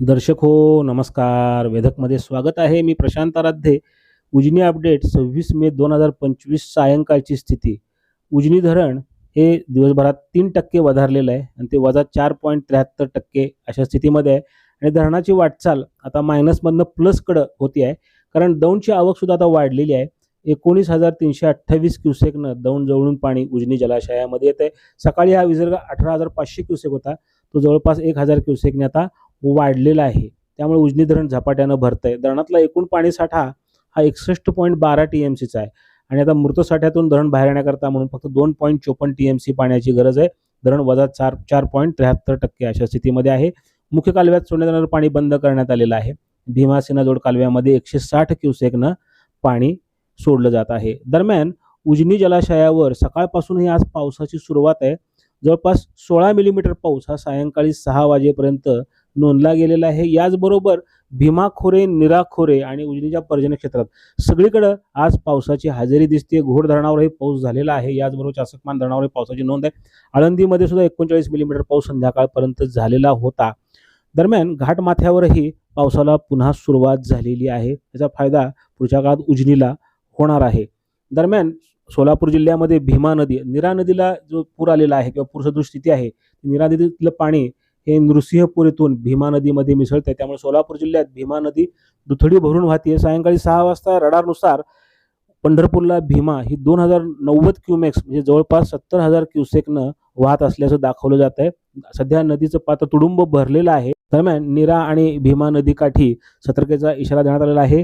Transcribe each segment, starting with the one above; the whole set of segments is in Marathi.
दर्शक हो नमस्कार. वेधकमध्ये स्वागत आहे. मी प्रशांत आराध्ये. उजनी अपडेट सव्वीस मे दोन हजार पंचवीस सायंकाळची स्थिती. उजनी धरण हे दिवसभरात तीन टक्के वधारलेलं आहे आणि ते वजा चार पॉईंट त्र्याहत्तर टक्के अशा स्थितीमध्ये आहे. आणि धरणाची वाटचाल आता मायनसमधनं प्लसकडं होती आहे. कारण दौंडची आवकसुद्धा आता वाढलेली आहे. एकोणीस हजार तीनशे अठ्ठावीस क्युसेकनं दौंड जवळून पाणी उजनी जलाशयामध्ये येत आहे सकाळी हा विसर्ग अठरा हजार पाचशे क्युसेक होता. तो जवळपास एक हजार क्युसेकने आता वाढलेला आहे. त्यामुळे उजनी धरण झपाट्यानं भरत आहे धरणातला एकूण पाणीसाठा हा एकसष्ट पॉईंट बारा टी एम सीचा आहे. आणि आता मृत साठ्यातून धरण बाहेर येण्याकरता म्हणून फक्त दोन पॉईंट चोपन्न टी एम सी पाण्याची गरज आहे. धरण वजा चार चार पॉईंट त्र्याहत्तर टक्के अशा स्थितीमध्ये आहे. मुख्य कालव्यात सोडण्यात येणारं पाणी बंद करण्यात आलेलं आहे. भीमासेना जोड कालव्यामध्ये एकशे साठ क्युसेकनं पाणी सोडलं जात आहे. दरम्यान उजनी जलाशयावर सकाळपासूनही आज पावसाची सुरुवात आहे. जवळपास सोळा मिलीमीटर पाऊस हा सायंकाळी सहा वाजेपर्यंत नोंदला गेलेला आहे. याचबरोबर भीमा खोरे निरा खोरे आणि उजनीच्या पर्जन्य क्षेत्रात. सगळीकडं आज पावसाची हजेरी दिसते घोड धरणावरही पाऊस झालेला आहे. याचबरोबर चासकमान धरणावरही पावसाची नोंद आहे. आळंदीमध्ये सुद्धा एकोणचाळीस मिलीमीटर पाऊस संध्याकाळपर्यंत झालेला होता. दरम्यान घाटमाथ्यावरही पावसाला पुन्हा सुरुवात झालेली आहे. त्याचा फायदा पुढच्या काळात उजनीला होणार आहे. दरम्यान सोलापूर जिल्ह्यामध्ये भीमा नदी निरा नदीला जो पूर आलेला आहे किंवा पूरसदृश स्थिती आहे निरा नदीतलं पाणी हे नृसिंहपूर भीमा नदीमध्ये मिसळते त्यामुळे सोलापूर जिल्ह्यात भीमा नदी दुथडी भरून वाहते. सायंकाळी सहा वाजता रडारनुसार पंढरपूरला भीमा ही दोन हजार नव्वद क्युमेक्स म्हणजे जवळपास सत्तर हजार क्युसेकनं वाहत असल्याचं दाखवलं जात आहे सध्या नदीचं पात्र तुडुंब भरलेलं आहे. दरम्यान निरा आणि भीमा नदीकाठी सतर्कतेचा इशारा देण्यात आलेला आहे.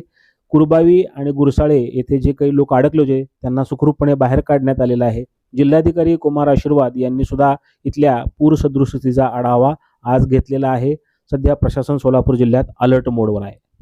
कुरबावी आणि गुरसाळे येथे जे काही लोक अडकले होते त्यांना सुखरूपपणे बाहेर काढण्यात आलेलं आहे. जिल्हाधिकारी कुमार आशीर्वाद यांनी सुद्धा इथल्या पूर आढावा आज घेतलेला आहे. सध्या प्रशासन सोलापूर जिल्ह्यात अलर्ट मोडवर आहे.